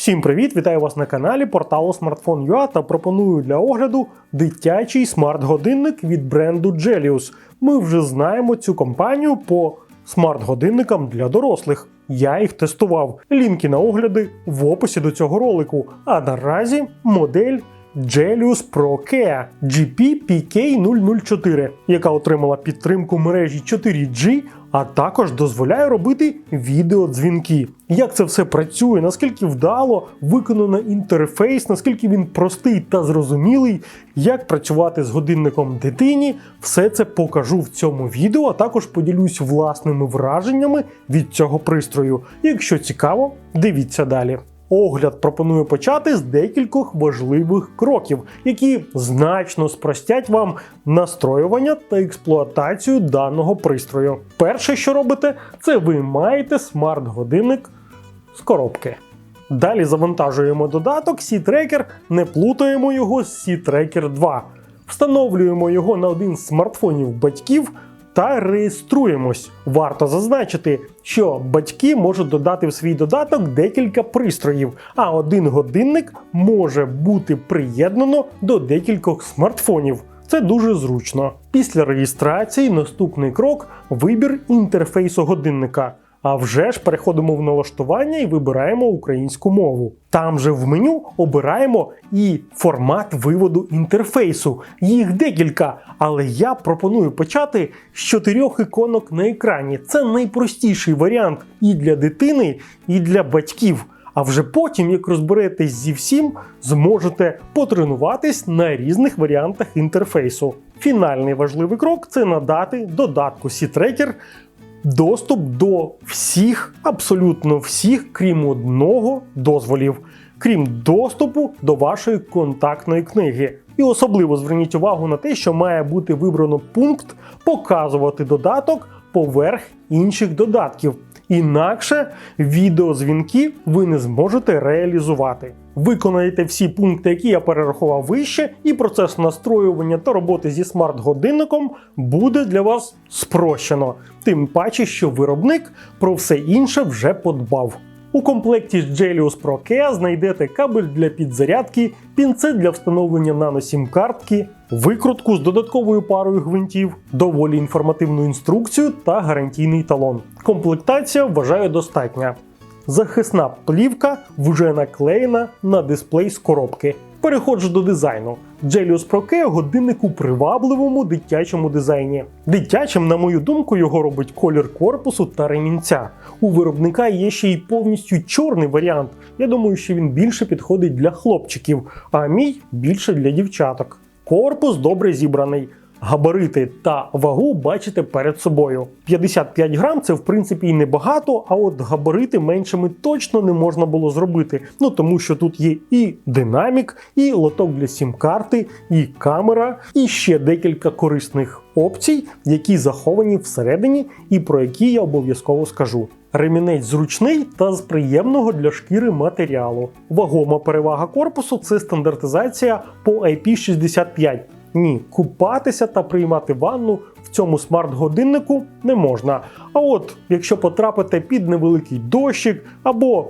Всім привіт! Вітаю вас на каналі порталу Smartphone.ua та пропоную для огляду дитячий смарт-годинник від бренду Gelius. Ми вже знаємо цю компанію по смарт-годинникам для дорослих. Я їх тестував. Лінки на огляди в описі до цього ролику. А наразі модель Gelius Pro Kea GP-PK004, яка отримала підтримку мережі 4G, а також дозволяє робити відеодзвінки. Як це все працює, наскільки вдало виконано інтерфейс, наскільки він простий та зрозумілий, як працювати з годинником дитині, все це покажу в цьому відео, а також поділюсь власними враженнями від цього пристрою. Якщо цікаво, дивіться далі. Огляд пропоную почати з декількох важливих кроків, які значно спростять вам настроювання та експлуатацію даного пристрою. Перше, що робите, це ви маєте смарт-годинник з коробки. Далі завантажуємо додаток C-Tracker, не плутаємо його з C-Tracker 2. Встановлюємо його на один з смартфонів батьків та реєструємось. Варто зазначити, що батьки можуть додати в свій додаток декілька пристроїв, а один годинник може бути приєднано до декількох смартфонів. Це дуже зручно. Після реєстрації наступний крок вибір інтерфейсу годинника. А вже ж переходимо в налаштування і вибираємо українську мову. Там же в меню обираємо і формат виводу інтерфейсу. Їх декілька, але я пропоную почати з чотирьох іконок на екрані. Це найпростіший варіант і для дитини, і для батьків. А вже потім, як розберетесь зі всім, зможете потренуватись на різних варіантах інтерфейсу. Фінальний важливий крок це надати додатку C-Tracker доступ до всіх, абсолютно всіх, крім одного дозволів, крім доступу до вашої контактної книги. І особливо зверніть увагу на те, що має бути вибрано пункт показувати додаток поверх інших додатків. Інакше відеозвінки ви не зможете реалізувати. Виконаєте всі пункти, які я перерахував вище, і процес настроювання та роботи зі смарт-годинником буде для вас спрощено. Тим паче, що виробник про все інше вже подбав. У комплекті з Gelius Pro Kea знайдете кабель для підзарядки, пінцет для встановлення нано-сім картки, викрутку з додатковою парою гвинтів, доволі інформативну інструкцію та гарантійний талон. Комплектація вважаю достатня. Захисна плівка вже наклеєна на дисплей з коробки. Переходжу до дизайну. Pro Kea годинник у привабливому дитячому дизайні. Дитячим, на мою думку, його робить колір корпусу та ремінця. У виробника є ще й повністю чорний варіант. Я думаю, що він більше підходить для хлопчиків, а мій більше для дівчаток. Корпус добре зібраний. Габарити та вагу бачите перед собою. 55 грам це в принципі і небагато, а от габарити меншими точно не можна було зробити. Ну тому що тут є і динамік, і лоток для сім-карти, і камера, і ще декілька корисних опцій, які заховані всередині, і про які я обов'язково скажу. Ремінець зручний та з приємного для шкіри матеріалу. Вагома перевага корпусу це стандартизація по IP65. Ні, купатися та приймати ванну в цьому смарт-годиннику не можна. А от якщо потрапите під невеликий дощик або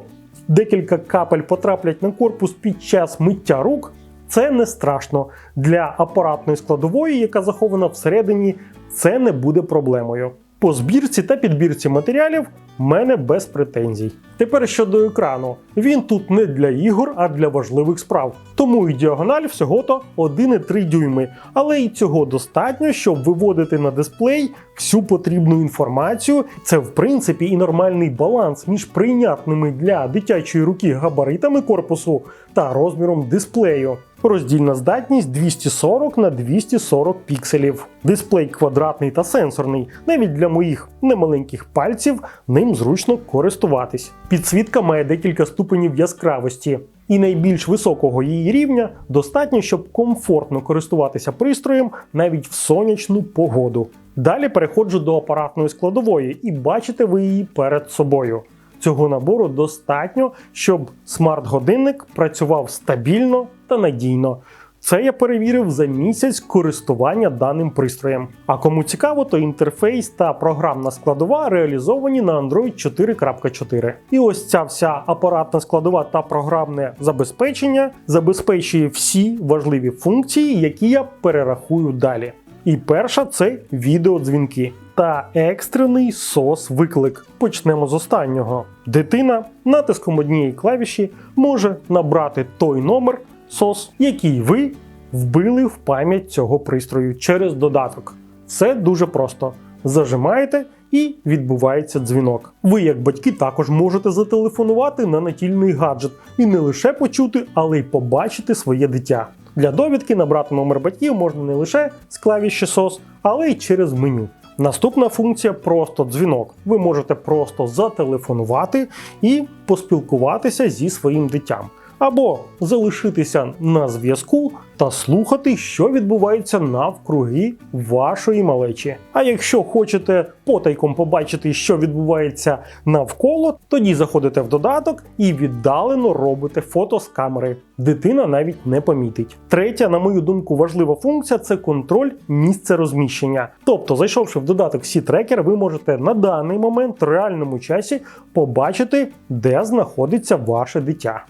декілька капель потраплять на корпус під час миття рук, це не страшно. Для апаратної складової, яка захована всередині, це не буде проблемою. По збірці та підбірці матеріалів в мене без претензій. Тепер щодо екрану. Він тут не для ігор, а для важливих справ. Тому і діагональ всього-то 1,3 дюйми. Але і цього достатньо, щоб виводити на дисплей всю потрібну інформацію. Це в принципі і нормальний баланс між прийнятними для дитячої руки габаритами корпусу та розміром дисплею. Роздільна здатність 240 на 240 пікселів. Дисплей квадратний та сенсорний. Навіть для моїх немаленьких пальців ним зручно користуватись. Підсвітка має декілька ступенів яскравості, і найбільш високого її рівня достатньо, щоб комфортно користуватися пристроєм навіть в сонячну погоду. Далі переходжу до апаратної складової, і бачите ви її перед собою. Цього набору достатньо, щоб смарт-годинник працював стабільно та надійно. Це я перевірив за місяць користування даним пристроєм. А кому цікаво, то інтерфейс та програмна складова реалізовані на Android 4.4. І ось ця вся апаратна складова та програмне забезпечення забезпечує всі важливі функції, які я перерахую далі. І перша це відеодзвінки та екстрений SOS виклик. Почнемо з останнього. Дитина натиском однієї клавіші може набрати той номер SOS, який ви вбили в пам'ять цього пристрою через додаток. Все дуже просто. Зажимаєте і відбувається дзвінок. Ви, як батьки, також можете зателефонувати на натільний гаджет і не лише почути, але й побачити своє дитя. Для довідки набрати номер батьків можна не лише з клавіші SOS, але й через меню. Наступна функція просто дзвінок. Ви можете просто зателефонувати і поспілкуватися зі своїм дитям. Або залишитися на зв'язку та слухати, що відбувається навкруги вашої малечі. А якщо хочете потайком побачити, що відбувається навколо, тоді заходите в додаток і віддалено робите фото з камери. Дитина навіть не помітить. Третя, на мою думку, важлива функція це контроль місця розміщення. Тобто, зайшовши в додаток Sea Tracker, ви можете на даний момент в реальному часі побачити, де знаходиться ваше дитя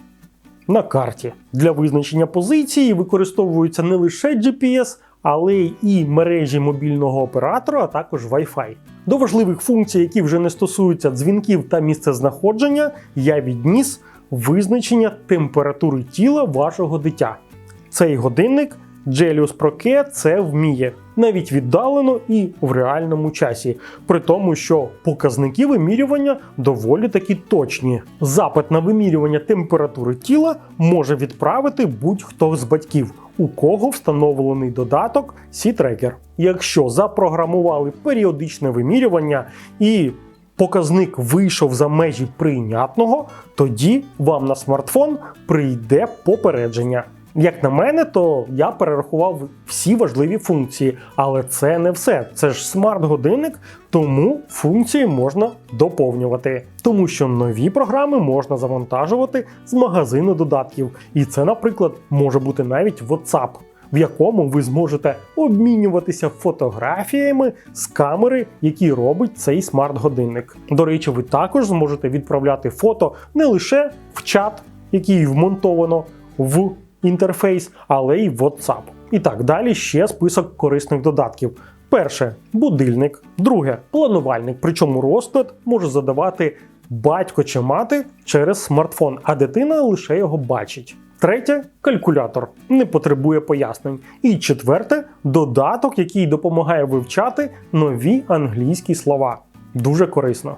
на карті. Для визначення позиції використовуються не лише GPS, але і мережі мобільного оператора, а також Wi-Fi. До важливих функцій, які вже не стосуються дзвінків та місцезнаходження, я відніс визначення температури тіла вашого дитя. Цей годинник Pro K це вміє навіть віддалено і в реальному часі, при тому, що показники вимірювання доволі таки точні. Запит на вимірювання температури тіла може відправити будь-хто з батьків, у кого встановлений додаток Sea-Tracker. Якщо запрограмували періодичне вимірювання і показник вийшов за межі прийнятного, тоді вам на смартфон прийде попередження. Як на мене, то я перерахував всі важливі функції, але це не все. Це ж смарт-годинник, тому функції можна доповнювати. Тому що нові програми можна завантажувати з магазину додатків. І це, наприклад, може бути навіть WhatsApp, в якому ви зможете обмінюватися фотографіями з камери, які робить цей смарт-годинник. До речі, ви також зможете відправляти фото не лише в чат, який вмонтовано в інтерфейс, але й WhatsApp. І так далі ще список корисних додатків. Перше будильник, друге планувальник. Причому розклад може задавати батько чи мати через смартфон, а дитина лише його бачить. Третє калькулятор не потребує пояснень. І четверте додаток, який допомагає вивчати нові англійські слова. Дуже корисно.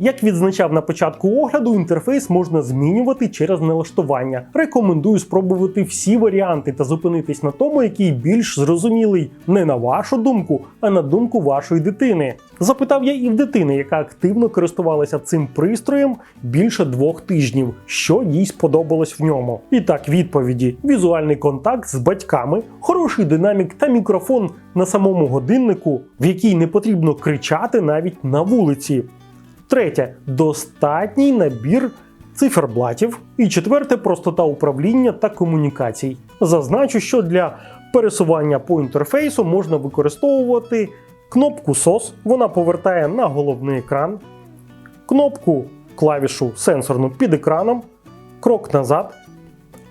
Як відзначав на початку огляду, інтерфейс можна змінювати через налаштування. Рекомендую спробувати всі варіанти та зупинитись на тому, який більш зрозумілий не на вашу думку, а на думку вашої дитини. Запитав я і в дитини, яка активно користувалася цим пристроєм більше двох тижнів, що їй сподобалось в ньому. І так, відповіді: візуальний контакт з батьками, хороший динамік та мікрофон на самому годиннику, в який не потрібно кричати навіть на вулиці. Третє достатній набір циферблатів. І четверте простота управління та комунікацій. Зазначу, що для пересування по інтерфейсу можна використовувати кнопку SOS, вона повертає на головний екран, кнопку клавішу сенсорну під екраном, крок назад,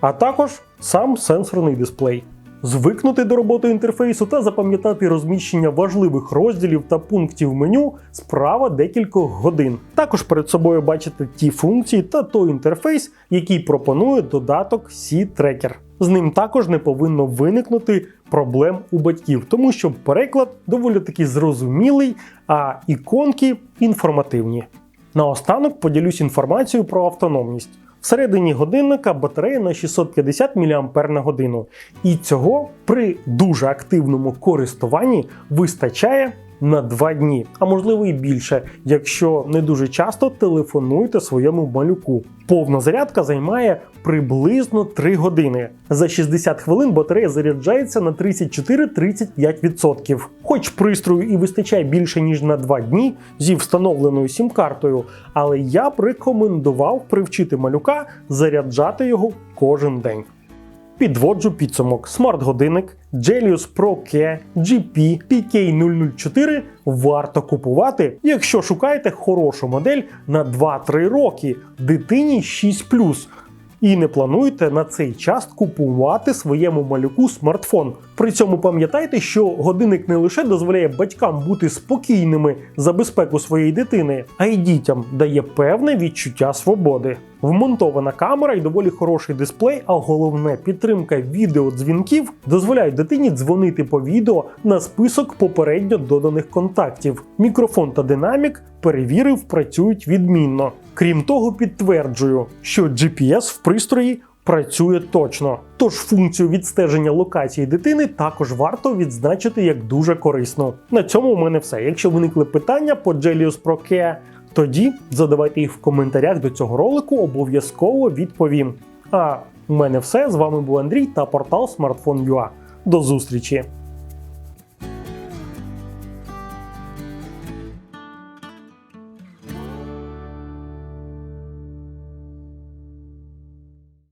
а також сам сенсорний дисплей. Звикнути до роботи інтерфейсу та запам'ятати розміщення важливих розділів та пунктів меню справа декількох годин. Також перед собою бачите ті функції та той інтерфейс, який пропонує додаток Sea Tracker. З ним також не повинно виникнути проблем у батьків, тому що переклад доволі таки зрозумілий, а іконки інформативні. Наостанок поділюсь інформацією про автономність. Всередині годинника батарея на 650 мАч. І цього при дуже активному користуванні вистачає на 2 дні, а можливо і більше, якщо не дуже часто телефонуєте своєму малюку. Повна зарядка займає приблизно 3 години. За 60 хвилин батарея заряджається на 34-35%. Хоч пристрою і вистачає більше ніж на 2 дні зі встановленою сім-картою, але я б рекомендував привчити малюка заряджати його кожен день. Підводжу підсумок. Смарт-годинник Gelius Pro K GP PK004 варто купувати, якщо шукаєте хорошу модель на 2-3 роки дитині 6+. І не плануєте на цей час купувати своєму малюку смартфон. При цьому пам'ятайте, що годинник не лише дозволяє батькам бути спокійними за безпеку своєї дитини, а й дітям дає певне відчуття свободи. Вмонтована камера і доволі хороший дисплей, а головне підтримка відеодзвінків дозволяють дитині дзвонити по відео на список попередньо доданих контактів. Мікрофон та динамік перевірив, працюють відмінно. Крім того, підтверджую, що GPS в пристрої працює точно. Тож функцію відстеження локації дитини також варто відзначити як дуже корисно. На цьому у мене все. Якщо виникли питання по Gelius Pro Care, тоді задавайте їх в коментарях до цього ролику, обов'язково відповім. А у мене все. З вами був Андрій та портал Smartphone.ua. До зустрічі!